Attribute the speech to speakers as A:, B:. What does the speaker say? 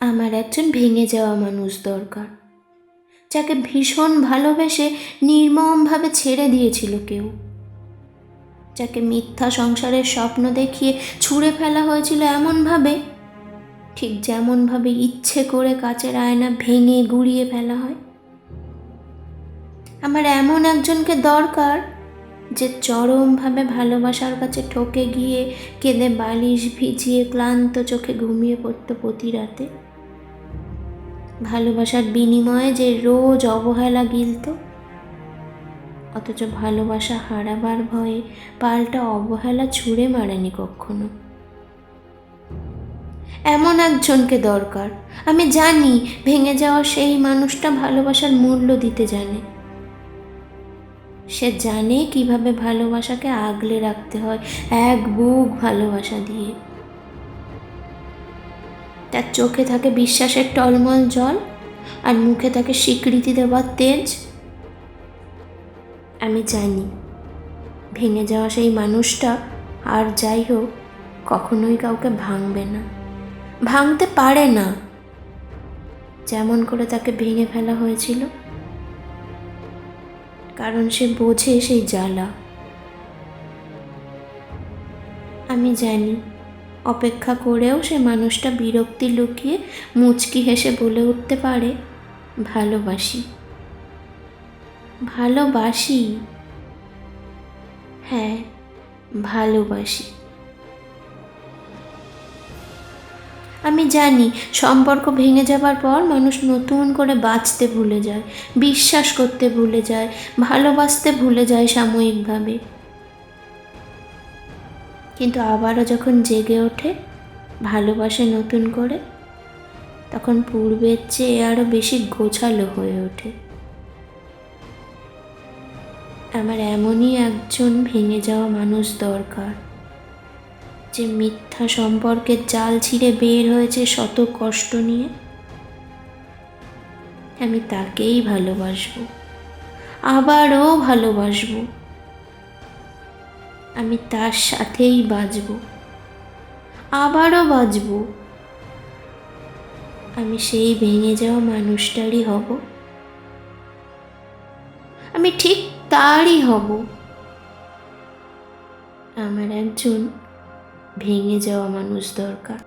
A: আমার একজন ভেঙে যাওয়া মানুষ দরকার। যাকে ভীষণ ভালোবেসে নির্মমভাবে ছেড়ে দিয়েছিল কেউ। যাকে মিথ্যা সংসারের স্বপ্ন দেখিয়ে ছুঁড়ে ফেলা হয়েছিল এমনভাবে, ঠিক যেমনভাবে ইচ্ছে করে কাচের আয়না ভেঙে গুড়িয়ে ফেলা হয়। আমার এমন একজনকে দরকার, যে চরমভাবে ভালোবাসার কাছে ঠকে গিয়ে কেঁদে বালিশ ভিজিয়ে ক্লান্ত চোখে ঘুমিয়ে পড়তো প্রতি রাতে। ভালোবাসার বিনিময়ে যে রোজ অবহেলা গিলত, অথচ ভালোবাসা হারাবার ভয়ে পাল্টা অবহেলা ছুঁড়ে মারেনি কখনো। এমন একজনকে দরকার। আমি জানি ভেঙে যাওয়া সেই মানুষটা ভালোবাসার মূল্য দিতে জানে। সে জানে কীভাবে ভালোবাসাকে আগলে রাখতে হয় এক বুক ভালোবাসা দিয়ে। তার চোখে থাকে বিশ্বাসের টলমল জল আর মুখে থাকে স্বীকৃতি দেওয়ার তেজ। আমি জানি, ভেঙে যাওয়া সেই মানুষটা আর যাই হোক, কখনোই কাউকে ভাঙবে না। ভাঙতে পারে না। যেমন করে তাকে ভেঙে ফেলা হয়েছিল। কারণ সে বোঝে সেই জ্বালা। আমি জানি অপেক্ষা করেও সে মানুষটা বিরক্তি লুকিয়ে মুচকি হেসে বলে উঠতে পারে, ভালোবাসি। ভালোবাসি? হ্যাঁ ভালোবাসি। আমি জানি সম্পর্ক ভেঙে যাবার পর মানুষ নতুন করে বাঁচতে ভুলে যায়, বিশ্বাস করতে ভুলে যায়, ভালোবাসতে ভুলে যায় সাময়িকভাবে। কিন্তু আবারও যখন জেগে ওঠে, ভালোবাসে নতুন করে, তখন পূর্বের চেয়ে আরও বেশি গোছালো হয়ে ওঠে। আমার এমনই একজন ভেঙে যাওয়া মানুষ দরকার, যে মিথ্যা সম্পর্কের জাল ছিঁড়ে বের হয়েছে শত কষ্ট নিয়ে। আমি তাকেই ভালোবাসবো, আবারও ভালোবাসবো। আমি তার সাথেই বাঁচব আবারও বাঁচব আমি সেই ভেঙে যাওয়া মানুষটারই হব। আমি ঠিক তারই হব। আমার একজন ভেঙে যাওয়া মানুষ দরকার।